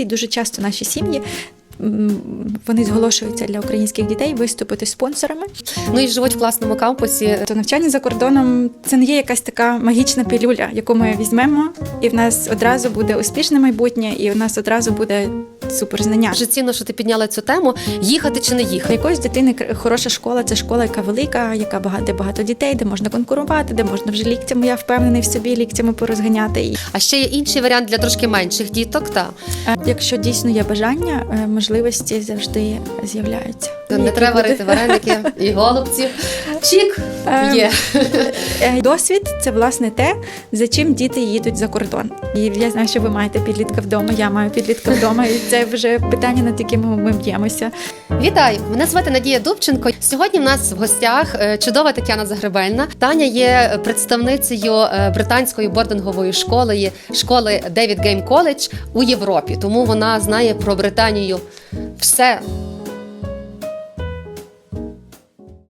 І дуже часто наші сім'ї. Вони зголошуються для українських дітей виступити спонсорами. Ну і живуть в класному кампусі. То навчання за кордоном це не є якась така магічна пілюля, яку ми візьмемо, і в нас одразу буде успішне майбутнє, і в нас одразу буде суперзнання. Дуже цінно, що ти підняла цю тему. Їхати чи не їхати? Якоїсь дитини хороша школа це школа, яка велика, яка багато, де багато дітей, де можна конкурувати, де можна вже ліктями, я впевнений в собі, ліктями порозганяти. А ще є інший варіант для трошки менших діток. Та е, якщо дійсно є бажання, е, можливості завжди з'являються. Не треба буде- варити вареники і голубців. Чік Ем, є. Е, Досвід це власне те, за чим діти їдуть за кордон. І я знаю, що ви маєте підлітка вдома. Я маю підлітка вдома, і це вже питання, над якими ми б'ємося. Вітаю! Мене звати Надія Дубченко. Сьогодні в нас в гостях е, чудова Тетяна Загребельна. Таня є представницею е, британської бордингової школи школи David Game College у Європі. Тому вона знає про Британію все